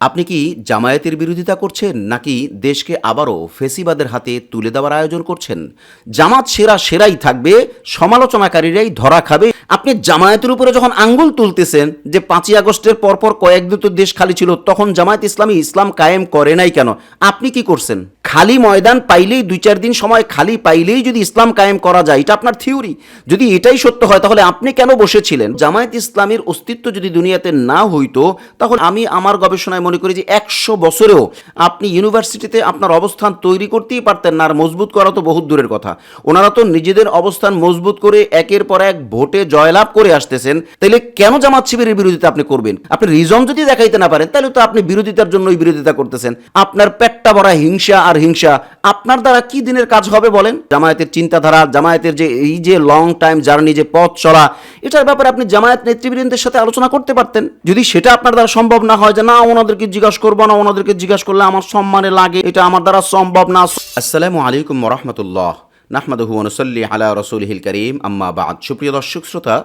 আপনি কি জামায়াতের বিরোধিতা করছেন নাকি দেশকে আবারও ফেসিবাদের হাতে তুলে দেওয়ার আয়োজন করছেন? জামাত সেরা সেরাই থাকবে, সমালোচনাকারীরাই ধরা খাবে। আপনি জামায়াতের উপরে যখন আঙ্গুল তুলতেছেন যে পাঁচই আগস্টের পরপর কয়েক দুটো দেশ খালি ছিল, তখন জামায়াত ইসলামী ইসলাম কায়েম করে নাই কেন? আপনি কি করছেন? খালি ময়দান পাইলেই দুই চার দিন সময় খালি পাইলেই যদি ইসলাম কায়েম করা যায়, এটা আপনার থিওরি। যদি এটাই সত্য হয়, তাহলে আপনি কেন বসেছিলেন? জামায়াত ইসলামের অস্তিত্ব যদি দুনিয়াতে না হইতো তখন আমি আমার গবেষণায় মনে করি যে একশো বছরেও আপনি ইউনিভার্সিটিতে আপনার অবস্থান তৈরি করতেই পারতেন না, আর মজবুত করা তো বহুত দূরের কথা। ওনারা তো নিজেদের অবস্থান মজবুত করে একের পর এক ভোটে জয়লাভ করে আসতেছেন। তাহলে কেন জামাত শিবিরের বিরোধিতা আপনি করবেন? আপনি রিজন যদি দেখাইতে না পারেন তাহলে তো আপনি বিরোধিতার জন্যই বিরোধিতা করতেছেন। আপনার পেটটা ভরা হিংসা আর হিংসা, আপনার দ্বারা কি দিনের কাজ হবে বলেন? জামায়াতের চিন্তাধারা, জামায়াতের যে এই যে লং টাইম জার্নি যে পথ চলা, এটার ব্যাপারে আপনি জামায়াত নেতৃবৃন্দের সাথে আলোচনা করতে পারতেন? যদি সেটা আপনার দ্বারা সম্ভব না হয় যে না ওনাদেরকে জিজ্ঞাসা করব না, ওনাদেরকে জিজ্ঞাসা করলে আমার সম্মানে লাগে। এটা আমার দ্বারা সম্ভব না। আসসালামু আলাইকুম রহমতুল্লাহ। নাহমাদহু অনুসল্লি আলা রসুলহিল করিম। আম্মা বাদ। সুপ্রিয় দর্শক, শ্রোতা,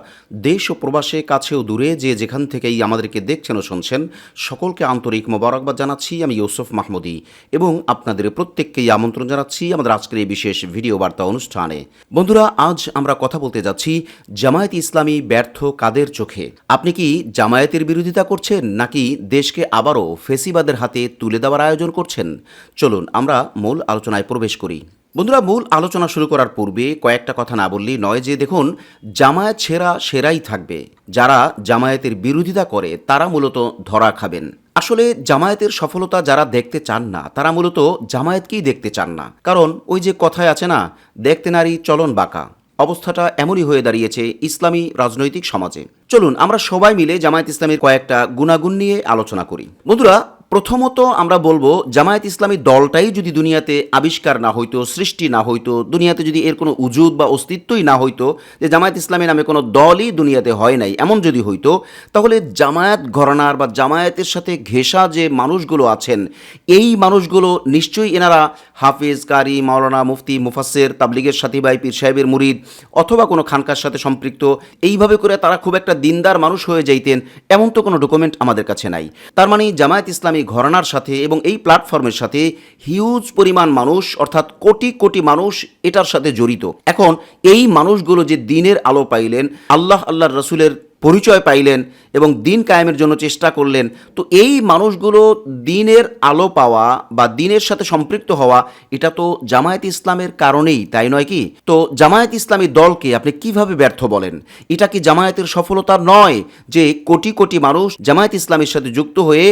দেশ ও প্রবাসে কাছেও দূরে যে যেখান থেকেই আমাদেরকে দেখছেন ও শুনছেন, সকলকে আন্তরিক মোবারকবাদ জানাচ্ছি। আমি ইউসুফ মাহমুদি এবং আপনাদের প্রত্যেককেই আমন্ত্রণ জানাচ্ছি আমাদের আজকের এই বিশেষ ভিডিও বার্তা অনুষ্ঠানে। বন্ধুরা, আজ আমরা কথা বলতে যাচ্ছি জামায়াত ইসলামী ব্যর্থ কাদের চোখে? আপনি কি জামায়াতের বিরোধিতা করছেন নাকি দেশকে আবারও ফেসিবাদের হাতে তুলে দেওয়ার আয়োজন করছেন? চলুন, আমরা মূল আলোচনায় প্রবেশ করি। বন্ধুরা, মূল আলোচনা শুরু করার পূর্বে কয়েকটা কথা না বললেই নয় যে, দেখুন, জামায়াত সেরা সেরাই থাকবে। যারা জামায়াতের বিরোধিতা করে, তারা মূলত ধরা খাবেন। আসলে জামায়াতের সফলতা যারা দেখতে চান না, তারা মূলত জামায়াতকেই দেখতে চান না। কারণ, ওই যে কথায় আছে না, দেখতে নারী চলন বাঁকা। অবস্থাটা এমনই হয়ে দাঁড়িয়েছে ইসলামী রাজনৈতিক সমাজে। চলুন, আমরা সবাই মিলে জামায়াত ইসলামের কয়েকটা গুণাগুণ নিয়ে আলোচনা করি। বন্ধুরা প্রথমত আমরা বলব, জামায়াত ইসলামী দলটাই যদি দুনিয়াতে আবিষ্কার না হইতো, সৃষ্টি না হইতো, দুনিয়াতে যদি এর কোনো উজুদ বা অস্তিত্বই না হইতো, যে জামায়াত ইসলামী নামে কোনো দলই দুনিয়াতে হয় নাই, এমন যদি হইতো, তাহলে জামায়াত ঘরানার বা জামায়াতের সাথে ঘেঁষা যে মানুষগুলো আছেন, এই মানুষগুলো নিশ্চয়ই এনারা হাফিজ, কারি, মাওলানা, মুফতি মুফাসের তাবলিগের সাথী ভাই, পীর সাহেবের মুরিদ, অথবা কোনো খানকার সাথে সম্পৃক্ত, এইভাবে করে তারা খুব একটা দিনদার মানুষ হয়ে যাইতেন, এমন তো কোনো ডকুমেন্ট আমাদের কাছে নাই। তার মানে জামায়াত ইসলামী ঘরানার সাথে এবং এই প্ল্যাটফর্মের সাথে হিউজ পরিমাণ মানুষ, অর্থাৎ কোটি কোটি মানুষ এটার সাথে জড়িত। এখন এই মানুষগুলো যে দিনের আলো পাইলেন, আল্লাহ আল্লাহর রসুলের পরিচয় পাইলেন এবং দিন কায়েমের জন্য চেষ্টা করলেন, তো এই মানুষগুলো দিনের আলো পাওয়া বা দিনের সাথে সম্পৃক্ত হওয়া, এটা তো জামায়াত ইসলামের কারণেই, তাই নয় কি? তো জামায়াত ইসলামী দলকে আপনি কীভাবে ব্যর্থ বলেন? এটা কি জামায়াতের সফলতা নয় যে কোটি কোটি মানুষ জামায়াত ইসলামের সাথে যুক্ত হয়ে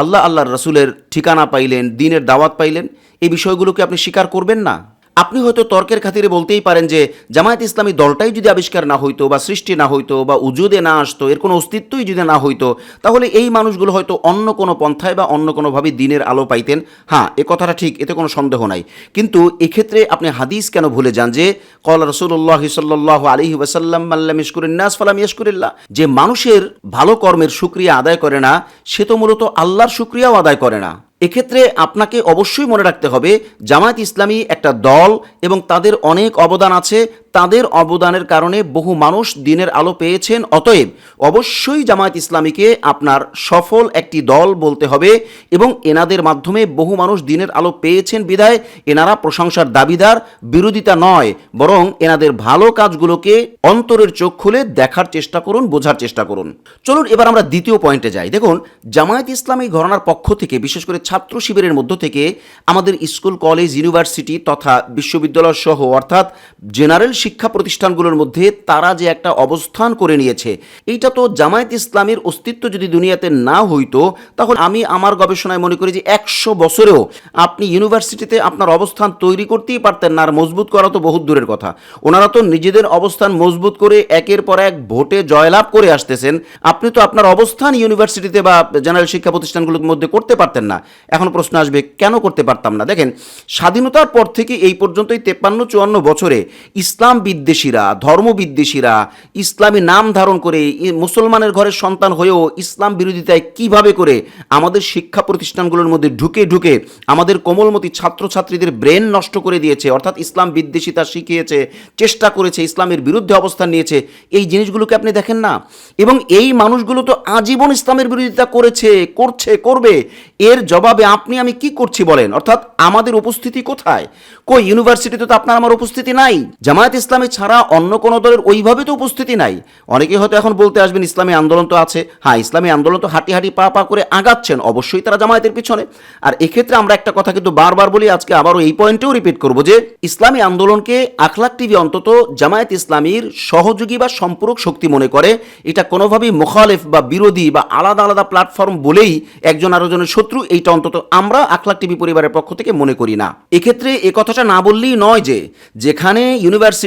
আল্লাহ আল্লাহর রসুলের ঠিকানা পাইলেন দিনের দাওয়াত পাইলেন এই বিষয়গুলোকে আপনি স্বীকার করবেন না। আপনি হয়তো তর্কের খাতিরে বলতেই পারেন যে জামায়াত ইসলামী দলটাই যদি আবিষ্কার না হইতো বা সৃষ্টি না হইতো বা উজুদে না আসতো, এর কোনো অস্তিত্বই যদি না হইতো, তাহলে এই মানুষগুলো হয়তো অন্য কোনো পন্থায় বা অন্য কোনোভাবে দিনের আলো পাইতেন। হ্যাঁ এ কথাটা ঠিক, এতে কোনো সন্দেহ নাই। কিন্তু এক্ষেত্রে আপনি হাদিস কেন ভুলে যান যে, কল রসুল্লাহ সাল্লাহ আলহি ওয়াসাল্লাম আল্লাহ ইস্কুরিন্নাস ফালাম ইস্কুরিল্লাহ যে মানুষের ভালো কর্মের সুক্রিয়া আদায় করে না, সে তো মূলত আল্লাহর সুক্রিয়াও আদায় করে না। এক্ষেত্রে আপনাকে অবশ্যই মনে রাখতে হবে জামায়াত ইসলামী একটা দল এবং তাদের অনেক অবদান আছে তাদের অবদানের কারণে বহু মানুষ দিনের আলো পেয়েছেন। অতএব অবশ্যই জামায়াত ইসলামীকে আপনার সফল একটি দল বলতে হবে এবং এনাদের মাধ্যমে বহু মানুষ দিনের আলো পেয়েছেন বিধায় এনারা প্রশংসার দাবিদার, বিরোধিতা নয়, বরং এনাদের ভালো কাজগুলোকে অন্তরের চোখ খুলে দেখার চেষ্টা করুন, বোঝার চেষ্টা করুন। চলুন এবার আমরা দ্বিতীয় পয়েন্টে যাই। দেখুন, জামায়াত ইসলামী ঘরানার পক্ষ থেকে, বিশেষ করে ছাত্র শিবিরের মধ্য থেকে, আমাদের স্কুল, কলেজ, ইউনিভার্সিটি তথা বিশ্ববিদ্যালয় সহ, অর্থাৎ জেনারেল শিক্ষা প্রতিষ্ঠানগুলোর মধ্যে তারা যে একটা অবস্থান করে নিয়েছে, এইটা তো জামায়াত ইসলামের অস্তিত্ব যদি দুনিয়াতে না হইতো তখন আমি আমার গবেষণায় মনে করি যে একশো বছরেও আপনি ইউনিভার্সিটিতে আপনার অবস্থান তৈরি করতেই পারতেন না, আর মজবুত করা তো বহুত দূরের কথা। ওনারা তো নিজেদের অবস্থান মজবুত করে একের পর এক ভোটে জয়লাভ করে আসতেছেন, আপনি তো আপনার অবস্থান ইউনিভার্সিটিতে বা জেনারেল শিক্ষা প্রতিষ্ঠানগুলোর মধ্যে করতে পারতেন না। এখন প্রশ্ন আসবে, কেন করতে পারতাম না? দেখেন, স্বাধীনতার পর থেকে এই পর্যন্ত এই তেপ্পান্ন চুয়ান্ন বছরে ইসলাম ইসলাম বিদ্বেষীরা ধর্ম বিদ্বেষীরা ইসলামী নাম ধারণ করে মুসলমানের ঘরের সন্তান হয়েও ইসলাম বিরোধিতায় কীভাবে করে আমাদের শিক্ষা প্রতিষ্ঠানগুলোর মধ্যে ঢুকে ঢুকে আমাদের কোমলমতি ছাত্রছাত্রীদের ব্রেন নষ্ট করে দিয়েছে, অর্থাৎ ইসলাম বিদ্বেষিতা শিখিয়েছে, চেষ্টা করেছে, ইসলামের বিরুদ্ধে অবস্থান নিয়েছে, এই জিনিসগুলোকে আপনি দেখেন না? এবং এই মানুষগুলো তো আজীবন ইসলামের বিরোধিতা করেছে, করছে, করবে। এর জবাবে আপনি, আমি কি করছি বলেন? অর্থাৎ আমাদের উপস্থিতি কোথায়? কই ইউনিভার্সিটিতে তো আপনার আমার উপস্থিতি নাই। জামায়াত ইসলামী ছাড়া অন্য কোনো দলের ওইভাবে তো উপস্থিতি নাই। অনেকে হয়তো এখন বলতে আসবেন, ইসলামী আন্দোলন তো আছে। হ্যাঁ ইসলামী আন্দোলন তো হাঁটি হাঁটি পা পা করে আগাচ্ছেন, অবশ্যই তারা জামায়াতের পিছনে। আর এক্ষেত্রে আমরা একটা কথা কিন্তু বারবার বলি, আজকে আবারও এই পয়েন্টেও রিপিট করব যে, ইসলামী আন্দোলনকে আখলাক টিভি অন্তত জামায়াত ইসলামীর সহযোগী বা সম্পূরক শক্তি মনে করে। এটা কোনোভাবেই মোখালেফ বা বিরোধী বা আলাদা আলাদা প্ল্যাটফর্ম বলেই একজন আরেকজনের শত্রু, এইটা অন্তত আমরা আখলাক টিভি পরিবারের পক্ষ থেকে মনে করি না। এক্ষেত্রে এ কথাটা না বললেই নয় যে, যেখানে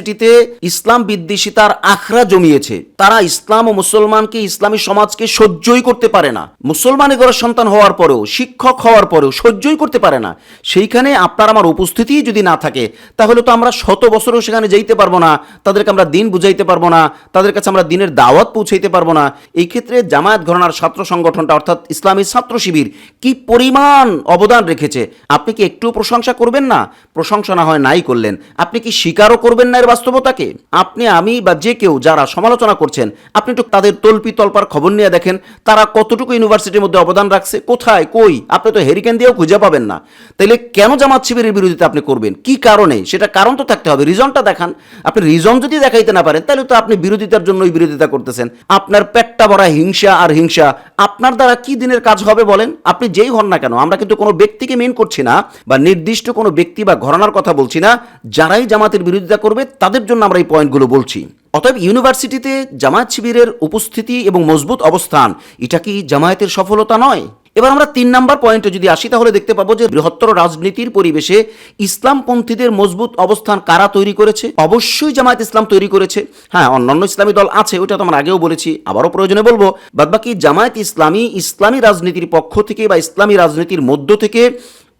ইউনিভার্সিটিতে ইসলাম বিদ্বেষিতার আখড়া জমিয়েছে। তারা ইসলাম ও মুসলমানকে ইসলামী সমাজকে সহ্যই করতে পারে না। মুসলমানের ঘরের সন্তান হওয়ার পরেও, শিক্ষক হওয়ার পরেও সহ্যই করতে পারে না। সেইখানে আপনার আমার উপস্থিতি যদি না থাকে, তাহলে তো আমরা শত বছরও সেখানে যাইতে পারব না, তাদেরকে আমরা দিন বুঝাইতে পারব না, তাদের কাছে আমরা দিনের দাওয়াত পৌঁছাইতে পারব না। এই ক্ষেত্রে জামায়াত ঘরানার ছাত্র সংগঠনটা, অর্থাৎ ইসলামী ছাত্র শিবির, কি পরিমাণ অবদান রেখেছে? আপনি কি একটু প্রশংসা করবেন না? প্রশংসা না হয় নাই করলেন। আপনি কি স্বীকারও করবেন না এর বাস্তবতাকে আপনি, আমি বা যে কেউ যারা সমালোচনা করছেন, আপনি একটু তাদের তল্পি তল্পার খবর নিয়ে দেখেন, তারা কতটুকু ইউনিভার্সিটির মধ্যে অবদান রাখছে, কোথায়, কই, আপনি তো হেরিকেন দিয়েও খুঁজে পাবেন না। তাইলে কেন জামাত শিবিরের বিরোধিতা আপনি করবেন? কি কারণে? সেটা কারণ তো থাকতে হবে, রিজনটা দেখান। আপনি রিজন যদি দেখাইতে না পারেন তাহলে তো আপনি বিরোধিতার জন্যই বিরোধিতা করতেছেন। আপনার পেটটা ভরা হিংসা আর হিংসা, আপনার দ্বারা কি দিনের কাজ হবে বলেন? আপনি যেই হন না কেন, আমরা কিন্তু কোনো ব্যক্তিকে মেন করছি না, বা নির্দিষ্ট কোনো ব্যক্তি বা ঘরানার কথা বলছি না, যারাই জামাতের বিরোধিতা করবে তাদের জন্য আমরা এই পয়েন্টগুলো বলছি। অতএব ইউনিভার্সিটিতে জামায়াত শিবিরের উপস্থিতি এবং মজবুত অবস্থান, এটা কি জামায়াতের সফলতা নয়? এবার আমরা তিন নাম্বার পয়েন্টে যদি আসি, তাহলে দেখতে পাবো যে বৃহত্তর রাজনীতির পরিবেশে ইসলামপন্থীদের মজবুত অবস্থান কারা তৈরি করেছে? অবশ্যই জামায়াত ইসলাম তৈরি করেছে। হ্যাঁ অন্যান্য ইসলামী দল আছে, ওটা তো আমরা আগেও বলেছি, আবারও প্রয়োজনে বলব। বাদবাকি জামায়াত ইসলামী ইসলামী রাজনীতির পক্ষ থেকে বা ইসলামী রাজনীতির মধ্য থেকে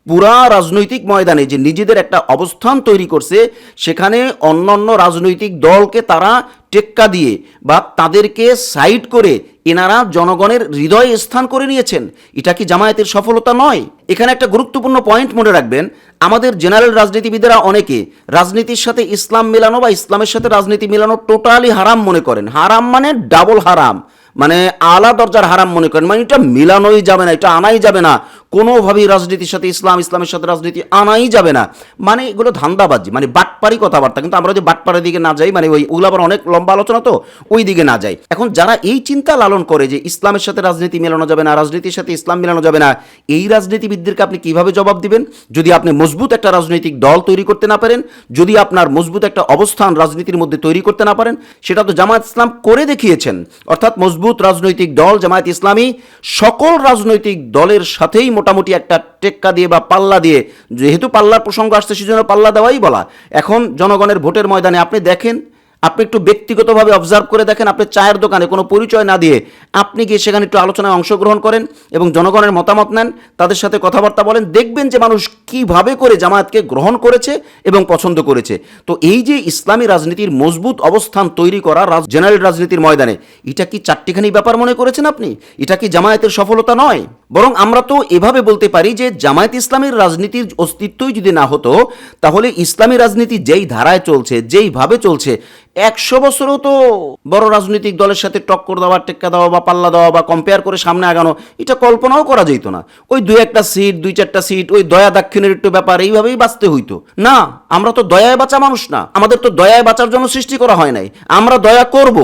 পুরা রাজনৈতিক ময়দানে যে নিজেদের একটা অবস্থান তৈরি করছে, সেখানে অন্যান্য রাজনৈতিক দলকে তারা টেক্কা দিয়ে বা তাদেরকে সাইড করে এনারা জনগণের হৃদয়ে স্থান করে নিয়েছেন। এটা কি জামায়াতের সফলতা নয়? এখানে একটা গুরুত্বপূর্ণ পয়েন্ট মনে রাখবেন। আমাদের জেনারেল রাজনীতিবিদেরা অনেকে রাজনীতির সাথে ইসলাম মেলানো বা ইসলামের সাথে রাজনীতি মেলানো টোটালি হারাম মনে করেন। হারাম মানে ডাবল হারাম। মানে আলা দরজার হারাম মনে করেন মানে এটা মিলানোই যাবে না, এটা আনাই যাবে না। কোনোভাবেই রাজনীতির সাথে, ইসলাম, ইসলামের সাথে রাজনীতি আনাই যাবে না। মানে এগুলো ধান্দাবাজি মানে বাটপারি কথাবার্তা। কিন্তু আমরা যে বাটপাড়ের দিকে না যাই মানে ওই ওগুলো আবার অনেক লম্বা আলোচনা তো, ওই দিকে না যাই। এখন যারা এই চিন্তা লালন করে যে ইসলামের সাথে রাজনীতি মেলানো যাবে না, রাজনীতির সাথে ইসলাম মেলানো যাবে না, এই রাজনীতিবিদদেরকে আপনি কীভাবে জবাব দিবেন? যদি আপনি মজবুত একটা রাজনৈতিক দল তৈরি করতে না পারেন, যদি আপনার মজবুত একটা অবস্থান রাজনীতির মধ্যে তৈরি করতে না পারেন, সেটা তো জামায়াত ইসলাম করে দেখিয়েছেন। অর্থাৎ মজবুত রাজনৈতিক দল জামায়াত ইসলামী, সকল রাজনৈতিক দলের সাথেই মোটামুটি একটা টেক্কা দিয়ে বা পাল্লা দিয়ে, যেহেতু পাল্লার প্রসঙ্গ আসছে, সেজন্য পাল্লা দেওয়াই বলা। এখন জনগণের ভোটের ময়দানে আপনি দেখেন আপনি একটু ব্যক্তিগতভাবে অবজার্ভ করে দেখেন, আপনি চায়ের দোকানে কোনো পরিচয় না দিয়ে আপনি গিয়ে সেখানে একটু আলোচনায় অংশগ্রহণ করেন এবং জনগণের মতামত নেন, তাদের সাথে কথাবার্তা বলেন, দেখবেন যে মানুষ কীভাবে করে জামায়াতকে গ্রহণ করেছে এবং পছন্দ করেছে। তো এই যে ইসলামী রাজনীতির মজবুত অবস্থান তৈরি করা রাজ- জেনারেল রাজনীতির ময়দানে, এটা কি চারটিখানি ব্যাপার মনে করেছেন আপনি? এটা কি জামায়াতের সফলতা নয়? বরং আমরা তো এভাবে বলতে পারি যে জামায়াত ইসলামের রাজনীতির অস্তিত্বই যদি না হতো, তাহলে ইসলামী রাজনীতি যেই ধারায় চলছে, যেইভাবে চলছে একশো বছরও তো বড় রাজনৈতিক দলের সাথে টক্কর দেওয়া, টেক্কা দেওয়া বা পাল্লা দেওয়া বা কম্পেয়ার করে সামনে আগানো, এটা কল্পনাও করা যেত না। ওই দুই একটা সিট দুই চারটা সিট ওই দয়া দাক্ষিণের একটু ব্যাপার, এইভাবেই বাঁচতে হইতো। না, আমরা তো দয়ায় বাঁচা মানুষ না। আমাদের তো দয়ায় বাঁচার জন্য সৃষ্টি করা হয় নাই। আমরা দয়া করব।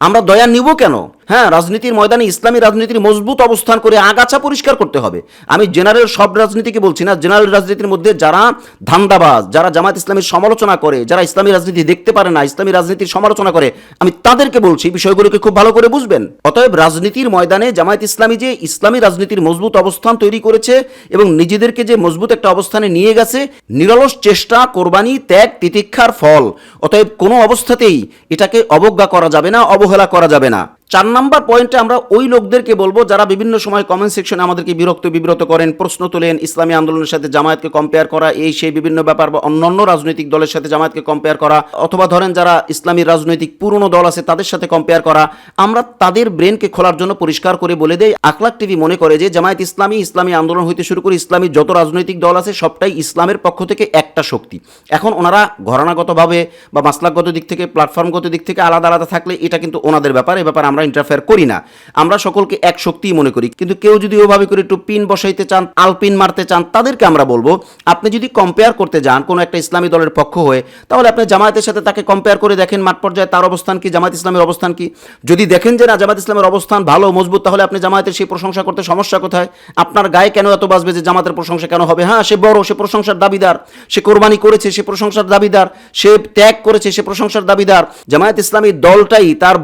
আমরা দয়া নিব কেন? হ্যাঁ রাজনীতির ময়দানে ইসলামী রাজনীতির মজবুত অবস্থান করে আগাছা পরিষ্কার করতে হবে। আমি জেনারেল সব রাজনীতিকে বলছি না জেনারেল রাজনীতির মধ্যে যারা ধান্দাবাজ, যারা জামাত ইসলামের সমালোচনা করে, যারা ইসলামী রাজনীতি দেখতে পারে না, ইসলামী রাজনীতির সমালোচনা করে, আমি তাদেরকে বলছি বিষয়গুলোকে খুব ভালো করে বুঝবেন। অতএব রাজনীতির ময়দানে জামায়াত ইসলামী যে ইসলামী রাজনীতির মজবুত অবস্থান তৈরি করেছে এবং নিজেদেরকে যে মজবুত একটা অবস্থানে নিয়ে গেছে, নিরলস চেষ্টা, কোরবানি, ত্যাগ, তিতিক্ষার ফল। অতএব কোনো অবস্থাতেই এটাকে অবজ্ঞা করা যাবে না, অবহেলা করা যাবে না। চার নাম্বার পয়েন্টে আমরা ওই লোকদেরকে বলব যারা বিভিন্ন সময় কমেন্ট সেকশনে আমাদেরকে বিরক্ত, বিব্রত করেন, প্রশ্ন তোলেন, ইসলামী আন্দোলনের সাথে জামায়াতকে কম্পেয়ার করা, এই সেই বিভিন্ন ব্যাপার বা অন্যান্য রাজনৈতিক দলের সাথে জামায়াতকে কম্পেয়ার করা, অথবা ধরেন যারা ইসলামী রাজনৈতিক পুরনো দল আছে তাদের সাথে কম্পেয়ার করা, আমরা তাদের ব্রেনকে খোলার জন্য পরিষ্কার করে বলে দেই, আখলাক টিভি মনে করে যে জামায়াত ইসলামী ইসলামী আন্দোলন হইতে শুরু করে ইসলামী যত রাজনৈতিক দল আছে সবটাই ইসলামের পক্ষ থেকে একটা শক্তি। এখন ওনারা ঘরানাগতভাবে বা মাসলাকগত দিক থেকে প্ল্যাটফর্মগত দিক থেকে আলাদা আলাদা থাকলে এটা কিন্তু ওনাদের ব্যাপার, এ ব্যাপারে আমরা ইন্টারফেয়ার করি না। আমরা সকলকে এক শক্তিই মনে করি। কিন্তু কেউ যদি ওভাবে করে একটু পিন বসাইতে চান, আলপিন মারতে চান, তাদেরকে আমরা বলব, আপনি যদি কম্পেয়ার করতে যান কোনো একটা ইসলামী দলের পক্ষ হয়ে, তাহলে আপনি জামায়াতের সাথে তাকে কম্পেয়ার করে দেখেন মাঠ পর্যায়ে তার অবস্থান কি, জামায়াত ইসলামের অবস্থান কি। যদি দেখেন যে না, জামায়াত ইসলামের অবস্থান ভালো, মজবুত, তাহলে আপনি জামায়াতের সেই প্রশংসা করতে সমস্যা কোথায়? আপনার গায়ে কেন এত বাজবে যে জামাতের প্রশংসা কেন হবে? হ্যাঁ সে বড়, সে প্রশংসার দাবিদার, সে কোরবানি করেছে, সে প্রশংসার দাবিদার, সে ত্যাগ করেছে, সে প্রশংসার দাবিদার। জামায়াত ইসলামী দলটাই তার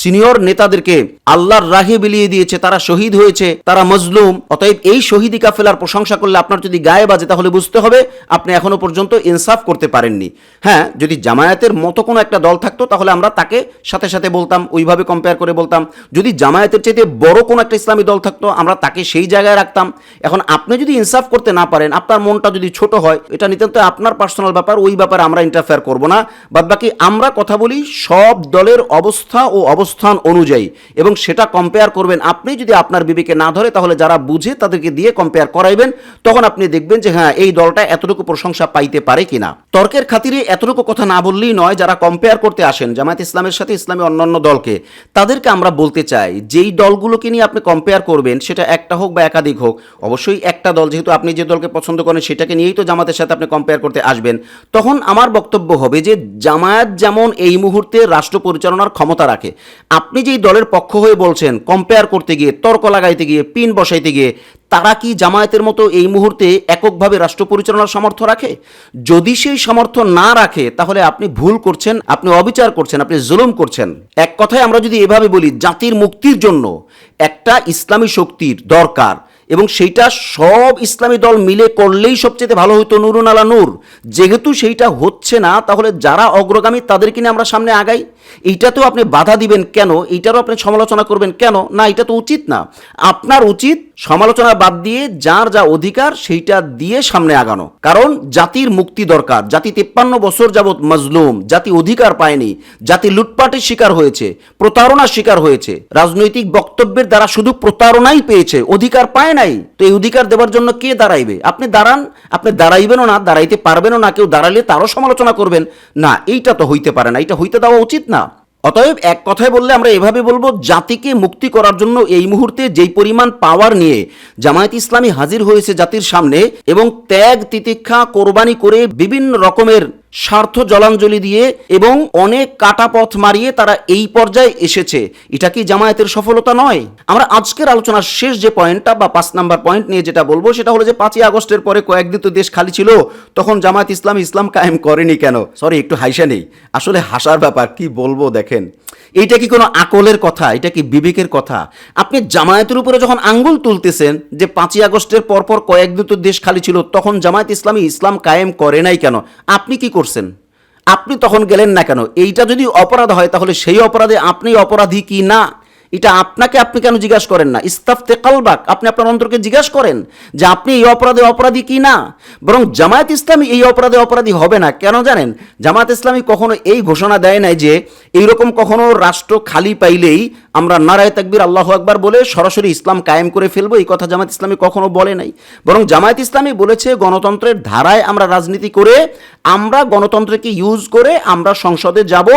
সিনিয়র নেতাদেরকে আল্লাহর রাহে বিলিয়ে দিয়েছে, তারা শহীদ হয়েছে, তারা মজলুম। অতএব এই শহীদি কাফেলার প্রশংসা করলে আপনার যদি গায়ে বাজে তাহলে বুঝতে হবে আপনি এখনও পর্যন্ত ইনসাফ করতে পারেননি। হ্যাঁ যদি জামায়াতের মতো কোনো একটা দল থাকতো তাহলে আমরা তাকে সাথে সাথে বলতাম, ওইভাবে কম্পেয়ার করে বলতাম। যদি জামায়াতের চাইতে বড় কোনো একটা ইসলামী দল থাকতো, আমরা তাকে সেই জায়গায় রাখতাম। এখন আপনি যদি ইনসাফ করতে না পারেন, আপনার মনটা যদি ছোট হয়, এটা নিতান্ত আপনার পার্সোনাল ব্যাপার, ওই ব্যাপারে আমরা ইন্টারফেয়ার করব না। বাদ বাকি আমরা কথা বলি সব দলের অবস্থা ও অবস্থান অনুযায়ী এবং সেটা কম্পেয়ার করবেন। আপনি যদি আপনার বিবেকে না ধরে, তাহলে যারা বুঝে তাদেরকে দিয়ে কম্পেয়ার করাইবেন, তখন আপনি দেখবেন যে হ্যাঁ এই দলটা এতটুকু প্রশংসা পাইতে পারে কিনা। তর্কের খাতিরে এতটুকু কথা না বললেই নয়, যারা কম্পেয়ার করতে আসেন, জামায়াত ইসলামের সাথে ইসলামী অন্যান্য দলকে, তাদেরকে আমরা বলতে চাই, যেই দলগুলোকে নিয়ে আপনি কম্পেয়ার করবেন, সেটা একটা হোক বা একাধিক হোক, অবশ্যই একটা দল, যেহেতু আপনি যে দলকে পছন্দ করেন, সেটাকে নিয়েই তো জামাতের সাথে আপনি কম্পেয়ার করতে আসবেন। তখন আমার বক্তব্য হবে যে, জামায়াত যেমন এই মুহূর্তে রাষ্ট্র পরিচালনার ক্ষমতা রাখে আপনি যেই দলের পক্ষ হয়ে বলছেন কম্পেয়ার করতে গিয়ে, তর্ক লাগাইতে গিয়ে, পিন বসাইতে গিয়ে, তারা কি জামায়াতের মতো এই মুহূর্তে এককভাবে রাষ্ট্র পরিচালনার সামর্থ্য রাখে? যদি সেই সামর্থ্য না রাখে, তাহলে আপনি ভুল করছেন, আপনি অবিচার করছেন, আপনি জুলুম করছেন। এক কথায় আমরা যদি এভাবে বলি, জাতির মুক্তির জন্য একটা ইসলামী শক্তির দরকার এবং সেইটা সব ইসলামী দল মিলে করলেই সবচেয়ে ভালো হতো নুরুন আলা নূর। যেহেতু সেইটা হচ্ছে না, তাহলে যারা অগ্রগামী তাদেরকে নিয়ে আমরা সামনে আগাই। এইটাতেও আপনি বাধা দিবেন কেন? এইটারও আপনি সমালোচনা করবেন কেন? না, এটা তো উচিত না। আপনার উচিত সমালোচনা বাদ দিয়ে যার যা অধিকার সেইটা দিয়ে সামনে আগানো। কারণ জাতির মুক্তি দরকার। জাতি তিপ্পান্ন বছর যাবৎ মজলুম, জাতি অধিকার পায়নি, জাতি লুটপাটের শিকার হয়েছে, প্রতারণার শিকার হয়েছে। রাজনৈতিক বক্তব্যের দ্বারা শুধু প্রতারণাই পেয়েছে, অধিকার পায় নাই। তো এই অধিকার দেওয়ার জন্য কে দাঁড়াইবে? আপনি দাঁড়ান, আপনি দাঁড়াইবেনও না, দাঁড়াইতে পারবেনও না, কেউ দাঁড়ালে তারও সমালোচনা করবেন। না, এইটা তো হইতে পারে না। এটা হইতে দেওয়া উচিত না। অতএব এক কথায় বললে আমরা এভাবে বলব, জাতিকে মুক্তি করার জন্য এই মুহূর্তে যেই পরিমাণ পাওয়ার নিয়ে জামায়াত ইসলামী হাজির হয়েছে জাতির সামনে এবং ত্যাগ তিতিক্ষা কোরবানি করে বিভিন্ন রকমের স্বার্থ জলাঞ্জলি দিয়ে এবং অনেক কাটা পথ মারিয়ে তারা এই পর্যায়ে এসেছে। এটা কি জামায়াতের সফলতা নয়? আমরা আজকের আলোচনার শেষ যে পয়েন্টটা বা পাঁচ নাম্বার পয়েন্ট নিয়ে যেটা বলব, সেটা হলো যে পাঁচই আগস্টের পরে কয়েকদিন তো দেশ খালি ছিল, তখন জামায়াত ইসলাম ইসলাম কায়েম করেনি কেন? সরি একটু হাইসা নেই। আসলে হাসার ব্যাপার, কি বলব দেখেন। এইটা কি কোনো আকলের কথা? এটা কি বিবেকের কথা? আপনি জামায়াতের উপরে যখন আঙ্গুল তুলতেছেন যে পাঁচই আগস্টের পরপর কয়েকদিন তো দেশ খালি ছিল, তখন জামায়াত ইসলামী ইসলাম কায়েম করে নাই কেন? আপনি কি করছেন, আপনি তখন গেলেন না কেন? এইটা যদি অপরাধ হয়, তাহলে সেই অপরাধে আপনি অপরাধী কি না? এটা আপনাকে আপনি কেন জিজ্ঞাসা করেন না? ইস্তাফতে কালবাক, আপনি আপনার অন্তরকে জিজ্ঞাসা করেন যে আপনি এই অপরাধে অপরাধী কি না? বরং জামায়াত ইসলামী এই অপরাধে অপরাধী হবে না। কেন জানেন? জামায়াত ইসলামী কখনো এই ঘোষণা দেয় নাই যে এইরকম কখনো রাষ্ট্র খালি পাইলেই আমরা নারায় তাকবির, আল্লাহ আকবার বলে সরাসরি ইসলাম কায়েম করে ফেলব। এই কথা জামায়াত ইসলামী কখনো বলে নাই। বরং জামায়াত ইসলামী বলেছে, গণতন্ত্রের ধারায় আমরা রাজনীতি করে আমরা গণতন্ত্রকে ইউজ করে আমরা সংসদে যাব।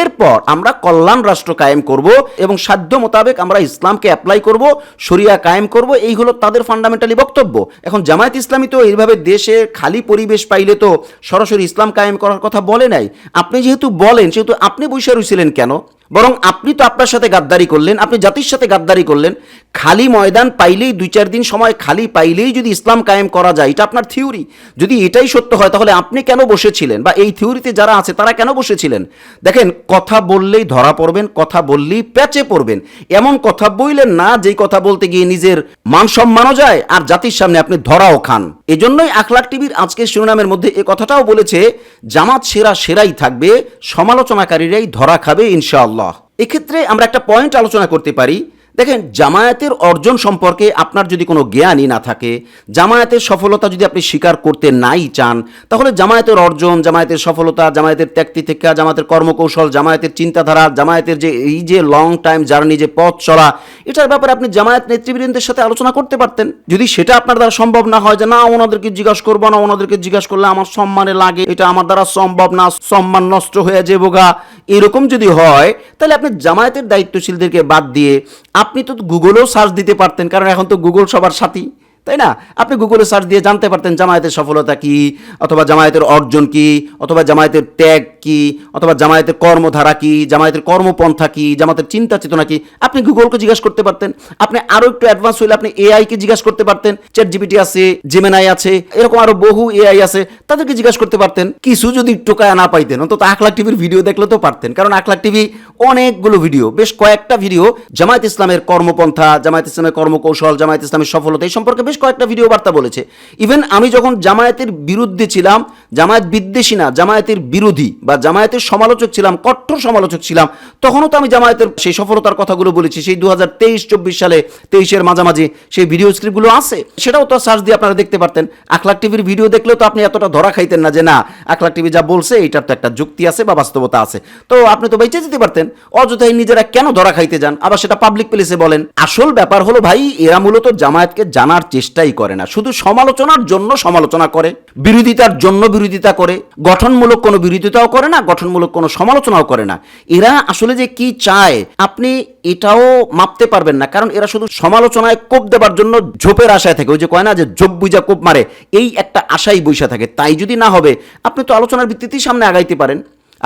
এরপর আমরা কল্যাণ রাষ্ট্র কায়েম করব এবং সাধ্য মোতাবেক আমরা ইসলামকে অ্যাপ্লাই করব, শরিয়া কায়েম করব, এই হলো তাদের ফান্ডামেন্টালি বক্তব্য। এখন জামায়াত ইসলামী তো এইভাবে দেশে খালি পরিবেশ পাইলে তো সরাসরি ইসলাম কায়েম করার কথা বলে নাই। আপনি যেহেতু বলেন, সেহেতু আপনি বৈশা রয়েছিলেন কেন? বরং আপনি তো আপনার সাথে গাদ্দারি করলেন, আপনি জাতির সাথে গাদ্দারি করলেন, খালি ময়দান পাইলেই দুই চার দিন সময় খালি পাইলেই যদি ইসলাম কায়েম করা যায়, এটা আপনার থিওরি। যদি এটাই সত্য হয়, তাহলে আপনি কেন বসেছিলেন? বা এই থিওরিতে যারা আছে, তারা কেন বসেছিলেন? দেখেন, কথা বললেই ধরা পড়বেন, কথা বললেই প্যাচে পড়বেন। এমন কথা বইলেন না, যেই কথা বলতে গিয়ে নিজের মান সম্মানও যায়, আর জাতির সামনে আপনি ধরাও খান। এজন্যই আখলাক টিভির আজকের শিরোনামের মধ্যে এ কথাটাও বলেছে, জামাত সেরা সেরাই থাকবে, সমালোচনাকারীরাই ধরা খাবে, ইনশাআল্লাহ। এক্ষেত্রে আমরা একটা পয়েন্ট আলোচনা করতে পারি দেখেন, জামায়াতের অর্জন সম্পর্কে আপনার যদি কোনো জ্ঞানই না থাকে, জামায়াতের সফলতা যদি আপনি স্বীকার করতে নাই চান, তাহলে জামায়াতের অর্জন, জামায়াতের সফলতা, জামায়াতের ত্যাক্তি থেকে, জামায়াতের কর্মকৌশল, জামায়াতের চিন্তাধারা, জামায়াতের যে এই যে লং টাইম জার্নি যে পথ চলা, এটার ব্যাপারে আপনি জামায়াত নেতৃবৃন্দের সাথে আলোচনা করতে পারতেন। যদি সেটা আপনার দ্বারা সম্ভব না হয় যে, না, ওনাদেরকে জিজ্ঞাসা করব না, ওনাদেরকে জিজ্ঞাসা করলে আমার সম্মানে লাগে, এটা আমার দ্বারা সম্ভব না, সম্মান নষ্ট হয়ে যাব গা। এরকম যদি হয়, তাহলে আপনি জামায়াতের দায়িত্বশীলদেরকে বাদ দিয়ে আপনি তো গুগলেও সার্চ দিতে পারতেন কারণ এখন তো গুগল সবার সাথী তাই না? আপনি গুগলে সার্চ দিয়ে জানতে পারতেন জামায়াতের সফলতা কি, অথবা জামায়াতের অর্জন কি, অথবা জামায়াতের ত্যাগ কি, অথবা জামায়াতের কর্মধারা কি, জামায়াতের কর্মপন্থা কি জামায়াতের চিন্তা চেতনা কি? আপনি গুগলকে জিজ্ঞাসা করতে পারতেন। আপনি আরও একটু অ্যাডভান্স হইলে আপনি এআই কে জিজ্ঞাসা করতে পারতেন। চ্যাট জিপিটি আছে জেমেনাই আছে, এরকম আরও বহু এআই আছে, তাদেরকে জিজ্ঞাসা করতে পারতেন। কিছু যদি টোকায় না পাইতেন, অন্তত আখলাখ টিভির ভিডিও দেখলে তো পারতেন। কারণ আখলাখ টিভি অনেকগুলো ভিডিও বেশ কয়েকটা ভিডিও জামায়াত ইসলামের কর্মপন্থা, জামায়াত ইসলামের কর্মকৌশল, জামায়াত ইসলামের সফলতা এই সম্পর্কে বেশ কয়েকটা ভিডিও বার্তা বলেছে। ইভেন আমি যখন জামায়াতের বিরুদ্ধে ছিলাম, জামায়াত বিদ্বেষী না, জামায়াতের বিরোধী বা জামায়াতের সমালোচক ছিলাম, কঠোর সমালোচক ছিলাম, তখনও তো আমি জামায়াতের সেই সফলতার কথাগুলো বলেছি, সেই দু হাজার তেইশ, চব্বিশ সালে তেইশের মাঝামাঝি সেই ভিডিও স্ক্রিপ্টগুলো আছে। সেটাও তো সার্চ দিয়ে আপনারা দেখতে পারতেন। আখলাখ টিভির ভিডিও দেখলেও তো আপনি এতটা ধরা খাইতেন না যে না আখলাখ টিভি যা বলছে এটার তো একটা যুক্তি আছে বা বাস্তবতা আছে। তো আপনি তো বেঁচে যেতে পারতেন, অযথাই নিজেরা কেন ধরা খাইতে যান? আবার সেটা পাবলিক প্লেসে বলেন। আসল ব্যাপার হলো ভাই, এরা মূলত জামায়াতকে জানার চেষ্টাই করে না। শুধু সমালোচনার জন্য সমালোচনা করে, বিরোধিতার জন্য বিরোধিতা করে, গঠনমূলক কোনো বিরোধিতাও করে না, গঠনমূলক কোনো সমালোচনাও করে না। এরা আসলে যে কি চায়, আপনি এটাও মাপতে পারবেন না। কারণ এরা শুধু সমালোচনায় কোপ দেবার জন্য ঝোপের আশায় থাকে। ওই যে কয় না, যে ঝোপ বুঝা কোপ মারে, এই একটা আশাই বৈশা থাকে। তাই যদি না হবে, আপনি তো আলোচনার ভিত্তিতেই সামনে আগাইতে পারেন।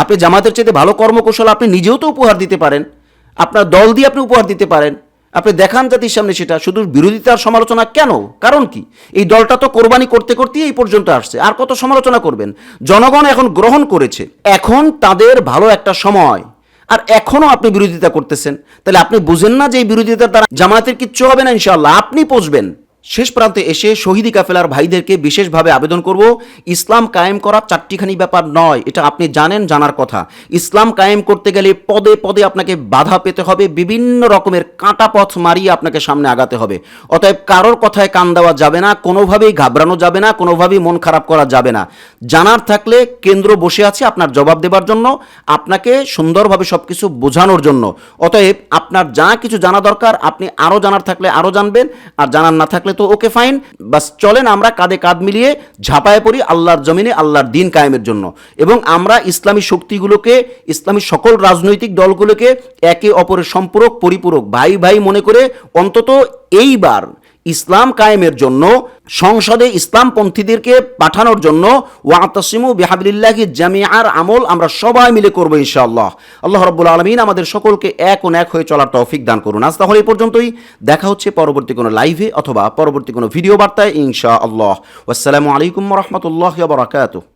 আপনি জামাতের চাইতে ভালো কর্মকৌশল আপনি নিজেও তো উপহার দিতে পারেন। আপনার দল দিয়ে আপনি উপহার দিতে পারেন। আপনি দেখান জাতির সামনে সেটা, শুধু বিরোধিতার সমালোচনা কেন? কারণ কি? এই দলটা তো কোরবানি করতে করতেই এই পর্যন্ত আসছে। আর কত সমালোচনা করবেন? জনগণ এখন গ্রহণ করেছে। এখন তাদের ভালো একটা সময়। আর এখনও আপনি বিরোধিতা করতেছেন। তাহলে আপনি বুঝেন না যে এই বিরোধিতার দ্বারা জামায়াতের কিচ্ছু হবে না ইনশাল্লাহ আপনি পচবেন শেষ প্রান্তে এসে শহীদি কাফেলার ভাইদেরকে বিশেষভাবে আবেদন করব। ইসলাম কায়েম করা চারটিখানি ব্যাপার নয়, এটা আপনি জানেন, জানার কথা। ইসলাম কায়েম করতে গেলে পদে পদে আপনাকে বাধা পেতে হবে, বিভিন্ন রকমের কাঁটা পথ মারিয়ে আপনাকে সামনে আগাতে হবে। অতএব কারোর কথায় কান দেওয়া যাবে না, কোনোভাবেই ঘাবড়ানো যাবে না, কোনোভাবেই মন খারাপ করা যাবে না। জানার থাকলে কেন্দ্র বসে আছে আপনার জবাব দেবার জন্য, আপনাকে সুন্দরভাবে সব কিছু বোঝানোর জন্য। অতএব আপনার যা কিছু জানা দরকার, আপনি আরও জানার থাকলে আরও জানবেন, আর জানার না থাকলে তো ওকে ফাইন বাস চলেন আমরা কাঁধে কাঁধ মিলিয়ে ঝাঁপায় পড়ি আল্লাহর জমিনে, আল্লাহর দিন কায়েমের জন্য। এবং আমরা ইসলামী শক্তিগুলোকে, ইসলামী সকল রাজনৈতিক দলগুলোকে একে অপরের সম্পূরক, পরিপূরক, ভাই ভাই মনে করে অন্তত এইবার ইসলাম কায়েমের জন্য, সংসদে ইসলামপন্থীদেরকে পাঠানোর জন্য, ওয়াতসিমু বিহাবিল্লাহি জামিয়ার আমল আমরা সবাই মিলে করব ইনশাআল্লাহ। আল্লাহ রব্বুল আলমিন আমাদের সকলকে এক ও এক হয়ে চলার তৌফিক দান করুন। আজ তাহলে এই পর্যন্তই। দেখা হচ্ছে পরবর্তী কোনো লাইভে অথবা পরবর্তী কোনো ভিডিও বার্তায় ইনশা আল্লাহ আসসালামু আলাইকুম রহমতুল্লাহ বারাকাতুহ।